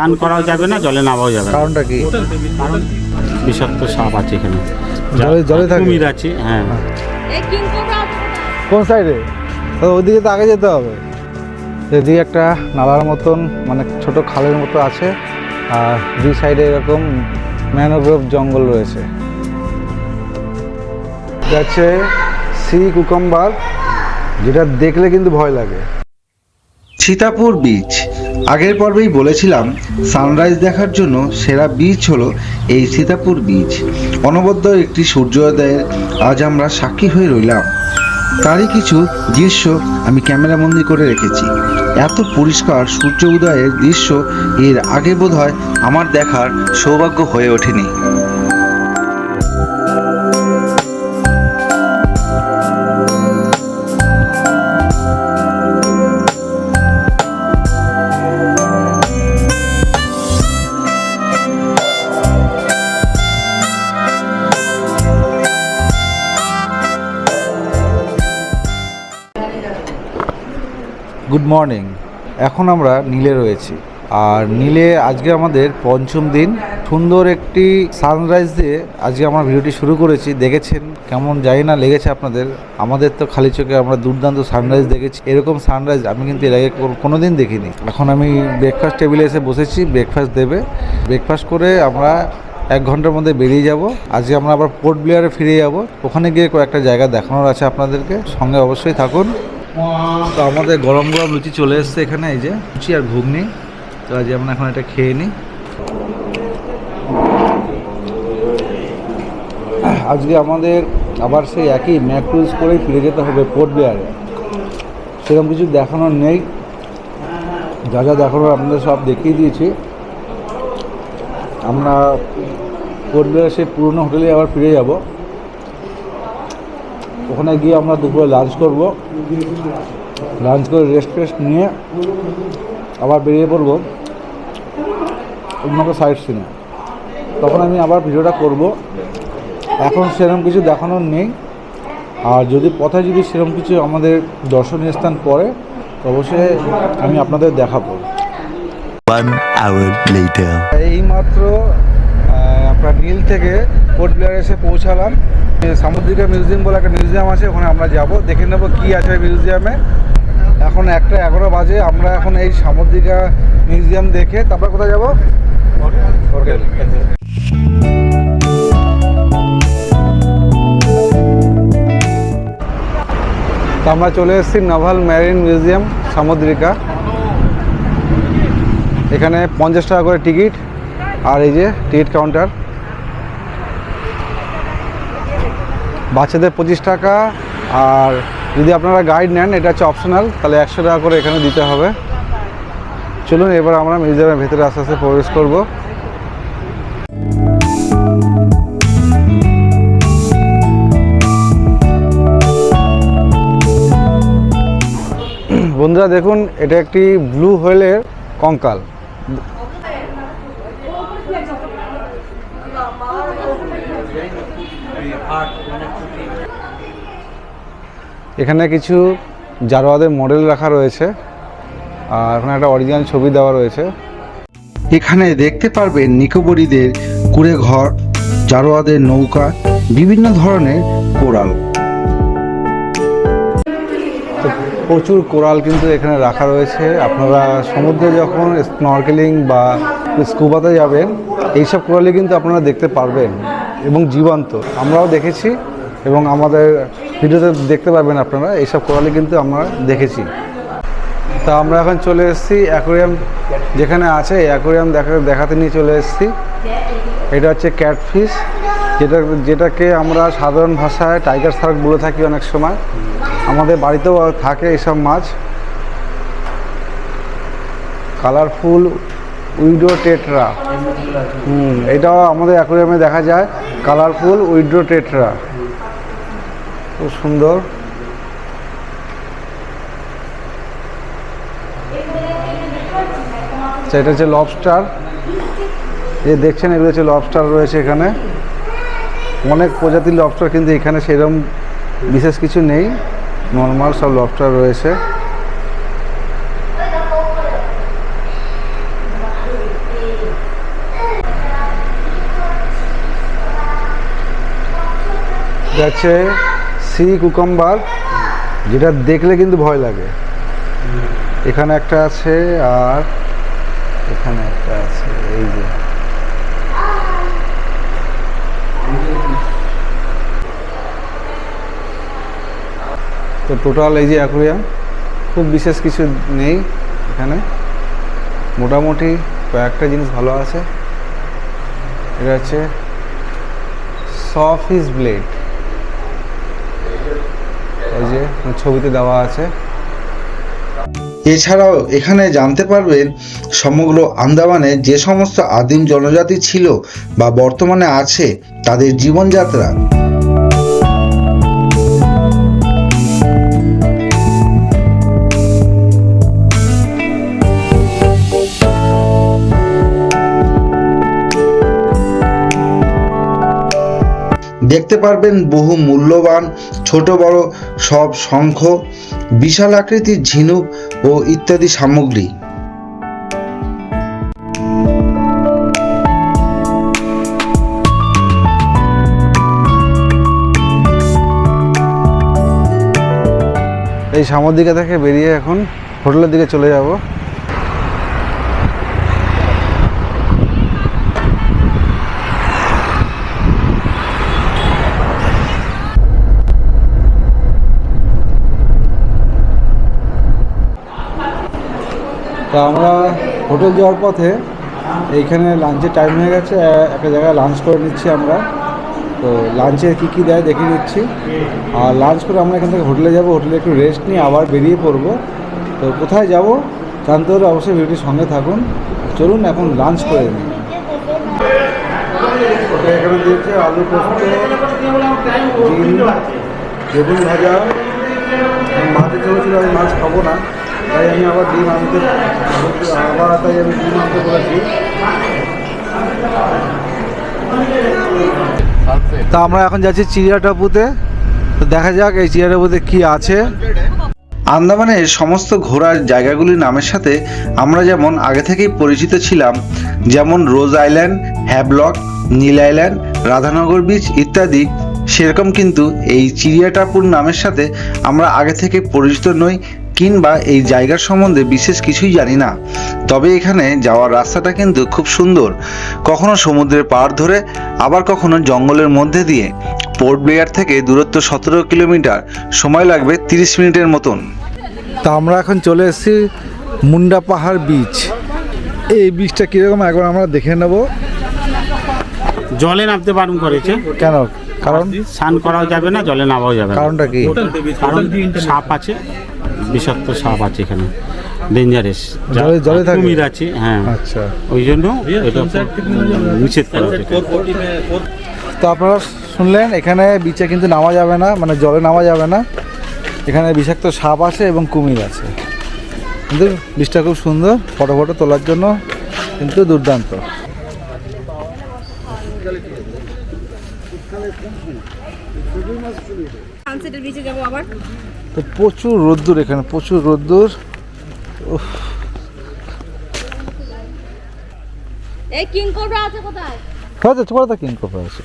স্নান করাও যাবে না জলে নামাও যাবে না। কারণটা কি? কারণ বিষাক্ত সাপ আছে এখানে। জলে- জলে থাকে? কুমির আছে হ্যাঁ। কোন সাইডে? তো ওইদিকে তো আগে যেতে হবে। এদিকে একটা নালার মতন মানে ছোট খালের মতো আছে আর দুই সাইডে এরকম ম্যানোগ্রোভ জঙ্গল রয়েছে। হচ্ছে সি কুকাম্বার যেটা দেখলে কিন্তু ভয় লাগে। সীতাপুর বিচ আগের পর্বেই বলেছিলাম সানরাইজ দেখার জন্য সেরা বিচ হলো এই সীতাপুর বিচ অনবদ্য একটি সূর্যোদয়ের আজ আমরা সাক্ষী হয়ে রইলাম। তারই কিছু দৃশ্য আমি ক্যামেরাবন্দি করে রেখেছি। এত পরিষ্কার সূর্য উদয়ের দৃশ্য এর আগে বোধহয় আমার দেখার সৌভাগ্য হয়ে ওঠেনি। গুড মর্নিং এখন আমরা নীলে রয়েছি। আর নীলে আজকে আমাদের পঞ্চম দিন। সুন্দর একটি সানরাইজ দিয়ে আজকে আমরা ভিডিওটি শুরু করেছি। দেখেছেন কেমন জানি না লেগেছে আপনাদের। আমাদের তো খালি চোখে আমরা দুর্দান্ত সানরাইজ দেখেছি। এরকম সানরাইজ আমি কিন্তু এর আগে কোনো দিন দেখিনি। এখন আমি ব্রেকফাস্ট টেবিলে এসে বসেছি। ব্রেকফাস্ট দেবে। ব্রেকফাস্ট করে আমরা এক ঘণ্টার মধ্যে বেরিয়ে যাব। আজকে আমরা আবার পোর্ট ব্লেয়ারে ফিরে যাব। ওখানে গিয়ে কয়েকটা জায়গা দেখানোর আছে আপনাদেরকে। সঙ্গে অবশ্যই থাকুন। তো আমাদের গরম গরম লুচি চলে এসছে এখানে, এই যে লুচি আর ঘুগনি। তো আজ আমরা এখন এটা খেয়ে নিই। আজকে আমাদের আবার সেই একই ম্যাক ক্রুজ করেই ফিরে যেতে হবে পোর্ট ব্লেয়ারে সেরকম কিছু দেখানোর নেই। যা যা দেখানোর আপনাদের সব দেখিয়ে দিয়েছি। আমরা পোর্ট ব্লেয়ারে সেই পুরনো হোটেলে আবার ফিরে যাব। ওখানে গিয়ে আমরা দুপুরে লাঞ্চ করব। লাঞ্চ করে রেস্ট ফেস্ট নিয়ে আবার বেরিয়ে পড়ব। অন্য সাইড সিনে তখন আমি আবার ভিডিওটা করব। এখন সেরকম কিছু দেখানোর নেই। আর যদি পথে যদি সেরকম কিছু আমাদের দর্শনীয় স্থান পড়ে তো অবশ্যই আমি আপনাদের দেখাবো। One hour later. এইমাত্র আহ, আপনার নীল থেকে পোর্ট ব্লেয়ার এসে পৌঁছালাম। সামুদ্রিকা মিউজিয়াম বলে একটা মিউজিয়াম আছে ওখানে আমরা যাব। দেখে নেব কী আছে মিউজিয়ামে। এখন একটা এগারো বাজে আমরা এখন এই সামুদ্রিকা মিউজিয়াম দেখে তারপর কোথায় যাব? হোটেল তো আমরা চলে এসেছি নাভাল ম্যারিন মিউজিয়াম সামুদ্রিকা। এখানে পঞ্চাশ টাকা করে টিকিট আর এই যে টিকিট কাউন্টার বাচ্চাদের পঁচিশ টাকা, আর যদি আপনারা গাইড নেন, এটা হচ্ছে অপশনাল তাহলে একশো টাকা করে এখানে দিতে হবে। চলুন, এবার আমরা মিউজিয়ামের ভেতরে আস্তে আস্তে প্রবেশ করব। বন্ধুরা, দেখুন, এটা একটি ব্লু হোয়েলের কঙ্কাল। এখানে কিছু জারোয়াদের মডেল রাখা রয়েছে আর এখানে একটা অরিজিনাল ছবি দেওয়া রয়েছে। এখানে দেখতে পারবেন নিকোবরীদের কুড়ে ঘর জারোয়াদের নৌকা বিভিন্ন ধরনের কোরাল প্রচুর কোরাল কিন্তু এখানে রাখা রয়েছে। আপনারা সমুদ্রে যখন স্নরকেলিং বা স্কুবাতে যাবেন এইসব কোরালই কিন্তু আপনারা দেখতে পারবেন এবং জীবন্ত। আমরাও দেখেছি এবং আমাদের ভিডিওতে দেখতে পাবেন আপনারা, এইসব কোরালই কিন্তু আমরা দেখেছি। তা আমরা এখন চলে এসেছি অ্যাকোরিয়াম যেখানে আছে অ্যাকোরিয়াম দেখা দেখাতে নিয়ে চলে এসেছি। এটা হচ্ছে ক্যাটফিশ, যেটা যেটাকে আমরা সাধারণ ভাষায় টাইগার শার্ক বলে থাকি অনেক সময়। আমাদের বাড়িতেও থাকে এইসব মাছ। Colourful widow tetra. হুম, এটাও আমাদের অ্যাকোরিয়ামে দেখা যায়। Colourful widow tetra. খুব সুন্দর। আচ্ছা, এটা হচ্ছে লবস্টার এ দেখছেন, এগুলো হচ্ছে লবস্টার রয়েছে এখানে। অনেক প্রজাতির লবস্টার কিন্তু এখানে সেরকম বিশেষ কিছু নেই। নর্মাল সব লবস্টার রয়েছে। যাচ্ছে সি কুকাম্বার যেটা দেখলে কিন্তু ভয় লাগে। এখানে একটা আছে আর এখানে একটা আছে, এই যে। তো টোটাল এই যে অ্যাকুরিয়াম খুব বিশেষ কিছু নেই এখানে। মোটামুটি কয়েকটা জিনিস ভালো আছে। এটা হচ্ছে সফিস ব্লেড ওই যে ছবিতে দেওয়া আছে। এছাড়াও এখানে জানতে পারবেন, সমগ্র আন্দামানে যে সমস্ত আদিম জনজাতি ছিল বা বর্তমানে আছে, তাদের জীবনযাত্রা। দেখতে পারবেন বহু মূল্যবান, ছোট, বড় সব শঙ্খ, বিশাল আকৃতির ঝিনুক ও ইত্যাদি সামগ্রী। এই সামর দিকে থেকে বেরিয়ে এখন হোটেলের দিকে চলে যাব। তো আমরা হোটেল যাওয়ার পথে এইখানে লাঞ্চের টাইম হয়ে গেছে, একটা জায়গায় লাঞ্চ করে নিচ্ছি আমরা। তো লাঞ্চে কী কী দেয় দেখে নিচ্ছি। আর লাঞ্চ করে আমরা এখান থেকে হোটেলে যাব, হোটেলে একটু রেস্ট নিয়ে আবার বেরিয়ে পড়ব। তো কোথায় যাব জানতে হলে অবশ্যই ভিডিওটির সঙ্গে থাকুন। চলুন এখন লাঞ্চ করে নিই। এখানে দিয়েছে আলু পোস্ত বেগুন ভাজা। চলেছিল আমি মাছ খাব না। তাই আমি আবার ডিম আনতে আবার তাই আমি ডিম আনতে বলেছি। তা আমরা এখন যাচ্ছি চিড়িয়াটাপুতে দেখা যাক এই চিড়িয়াটাপুতে কি আছে। আন্দামানের সমস্ত ঘোরার জায়গাগুলির নামের সাথে আমরা যেমন আগে থেকেই পরিচিত ছিলাম, যেমন Ross Island, Havelock, Neil Island, Radhanagar Beach ইত্যাদি, সেরকম কিন্তু এই চিড়িয়াটাপুর নামের সাথে আমরা আগে থেকে পরিচিত নই। কিংবা এই জায়গার সম্বন্ধে বিশেষ কিছুই জানি না। তবে এখানে যাওয়ার রাস্তাটা কিন্তু খুব সুন্দর। কখনো সমুদ্রের পাড় ধরে আবার কখনো জঙ্গলের মধ্যে দিয়ে। পোর্ট ব্লেয়ার থেকে দূরত্ব সতেরো কিলোমিটার সময় লাগবে তিরিশ মিনিটের মতন। তা আমরা এখন চলে এসেছি মুন্ডা পাহাড় বিচ এই বিচটা কীরকম? একবার আমরা দেখে নেব। জলে নামতে বারণ করেছে। কেন? কারণ? স্নান করাও যাবে না জলে নামাও যাবে না। কারণটা কি? কারণ সাপ আছে। বিষাক্ত সাপ আছে এখানে। ডেঞ্জারাস জলে- থাকে? কুমির আছে হ্যাঁ। আচ্ছা। ওই জন্য এটা নিষেধ করা তো আপনারা শুনলেন এখানে বিচে কিন্তু নামা যাবে না মানে জলে নামা যাবে না। এখানে বিষাক্ত সাপ আছে এবং কুমির আছে। কিন্তু বিচটা খুব সুন্দর ফটো ফটো তোলার জন্য কিন্তু দুর্দান্ত। সানসেটের বিচে যাব আবার তো প্রচুর রোদ্দুর এখানে প্রচুর রোদ্দুর। এই কিং কোবরা আছে কোথায়? হয়তো তোমার তো কিং আছে।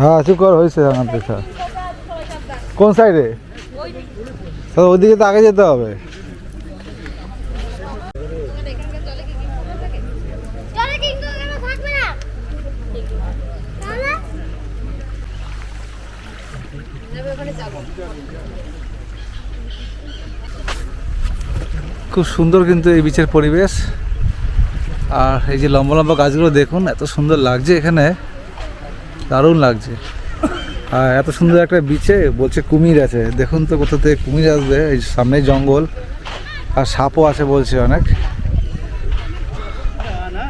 হ্যাঁ চুপ কর হয়েছে কোন সাইডে? ওই দিকে। ওইদিকে তো আগে যেতে হবে। খুব সুন্দর কিন্তু এই বিচের পরিবেশ। আর এই যে লম্বা লম্বা গাছগুলো দেখুন, এত সুন্দর লাগছে এখানে। দারুণ লাগছে। আর এত সুন্দর একটা বিচে, বলছে কুমির আছে। দেখুন তো কোথা থেকে কুমির আসবে, এই সামনেই জঙ্গল। আর সাপও আছে বলছে অনেক।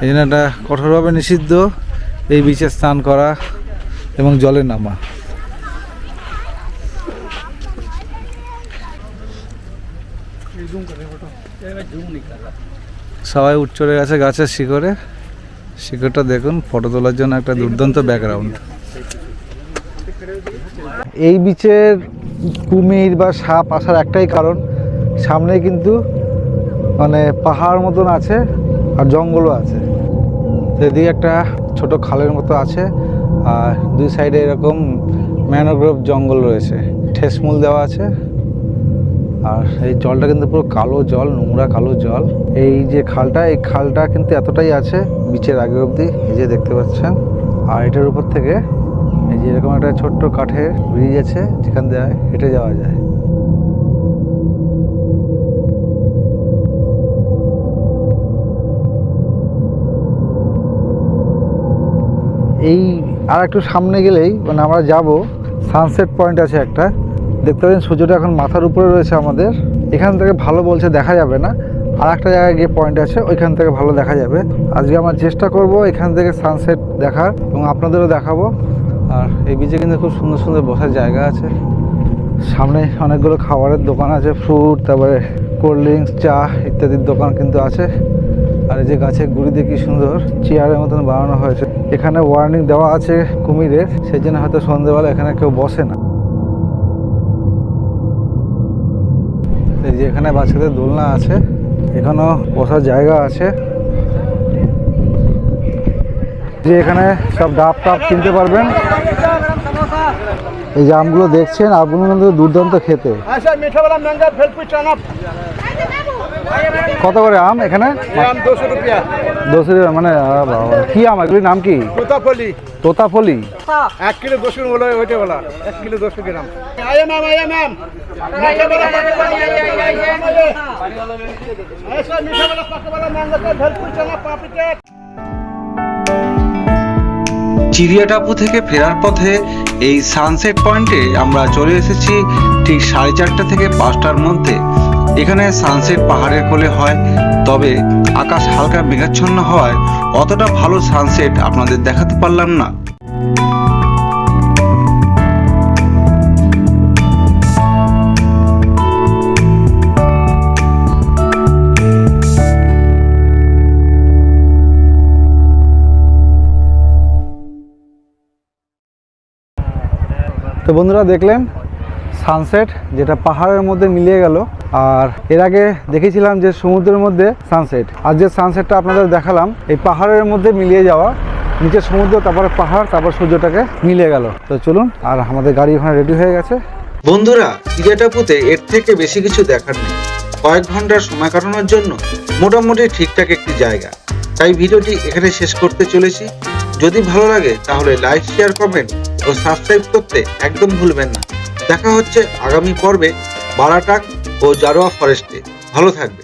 এই জন্য এটা কঠোরভাবে নিষিদ্ধ, এই বিচে স্নান করা এবং জলে নামা। সবাই উঠ চড়ে গেছে গাছের শিকড়ে শিকড়টা দেখুন ফটো তোলার জন্য একটা দুর্দান্ত ব্যাকগ্রাউন্ড এই বিচের কুমির বা সাপ আসার একটাই কারণ সামনে কিন্তু মানে পাহাড় মতন আছে আর জঙ্গলও আছে। তো এদিকে একটা ছোট খালের মতো আছে, আর দুই সাইডে এরকম ম্যানোগ্রোভ জঙ্গল রয়েছে। ঠেসমূল দেওয়া আছে। আর এই জলটা কিন্তু পুরো কালো জল, নোংরা কালো জল। এই যে খালটা, এই খালটা কিন্তু এতটাই আছে, বিচের আগে অবধি, এই যে দেখতে পাচ্ছেন। আর এটার উপর থেকে এই যে এরকম একটা ছোট্ট কাঠের ব্রিজ আছে, যেখান দিয়ে হেঁটে যাওয়া যায়। এই আর একটু সামনে গেলেই মানে আমরা যাব সানসেট পয়েন্ট আছে একটা। দেখতে পাচ্ছেন সূর্যটা এখন মাথার উপরে রয়েছে আমাদের। এখান থেকে ভালো বলছে দেখা যাবে না। আর একটা জায়গায় গিয়ে পয়েন্ট আছে, ওইখান থেকে ভালো দেখা যাবে। আজকে আমার চেষ্টা করব এখান থেকে সানসেট দেখার এবং আপনাদেরও দেখাবো। আর এই বিচে কিন্তু খুব সুন্দর সুন্দর বসার জায়গা আছে। সামনে অনেকগুলো খাবারের দোকান আছে ফ্রুট তারপরে কোল্ড ড্রিঙ্কস চা ইত্যাদির দোকান কিন্তু আছে। আর এই যে গাছের গুড়িতে কি সুন্দর চেয়ারের মতন বানানো হয়েছে। এখানে ওয়ার্নিং দেওয়া আছে কুমিরের সেই জন্য হয়তো সন্ধ্যেবেলা এখানে কেউ বসে না। এই যে এখানে বাচ্চাদের দোলনা আছে এখানেও বসার জায়গা আছে। যে এখানে সব ডাব টাব কিনতে পারবেন। এই যে আমগুলো দেখছেন আমগুলো কিন্তু দুর্দান্ত খেতে। কত করে আম এখানে? দুশো রুপিয়া। দোষের মানে কি আম? এগুলির নাম কি? তোতাফলি তোতাফলি এক কিলো দশ কিলো বলে ওইটা বলা। এক কিলো দশ গ্রাম। वाला চিড়িয়াটাপু থেকে ফেরার পথে এই সানসেট পয়েন্টে আমরা চলে এসেছি ঠিক সাড়ে চারটা থেকে পাঁচটার মধ্যে। এখানে সানসেট পাহাড়ের কোলে হয়, তবে আকাশ হালকা মেঘাচ্ছন্ন হওয়ায় অতটা ভালো সানসেট আপনাদের দেখাতে পারলাম না। তো বন্ধুরা দেখলেন সানসেট যেটা পাহাড়ের মধ্যে মিলিয়ে গেল। আর এর আগে দেখেছিলাম যে সমুদ্রের মধ্যে সানসেট আর যে সানসেটটা আপনাদের দেখালাম, এই পাহাড়ের মধ্যে মিলিয়ে যাওয়া, নিচে সমুদ্র, তারপরে পাহাড়, তারপর সূর্যটাকে মিলিয়ে গেল। তো চলুন, আর আমাদের গাড়ি ওখানে রেডি হয়ে গেছে। বন্ধুরা চিড়িয়াটাপুতে এর থেকে বেশি কিছু দেখার নেই। কয়েক ঘণ্টার সময় কাটানোর জন্য মোটামুটি ঠিকঠাক একটি জায়গা। তাই ভিডিওটি এখানে শেষ করতে চলেছি। যদি ভালো লাগে, তাহলে লাইক শেয়ার কমেন্ট ও সাবস্ক্রাইব করতে একদম ভুলবেন না। দেখা হচ্ছে আগামী পর্বে বারাটাক ও জারোয়া ফরেস্টে ভালো থাকবে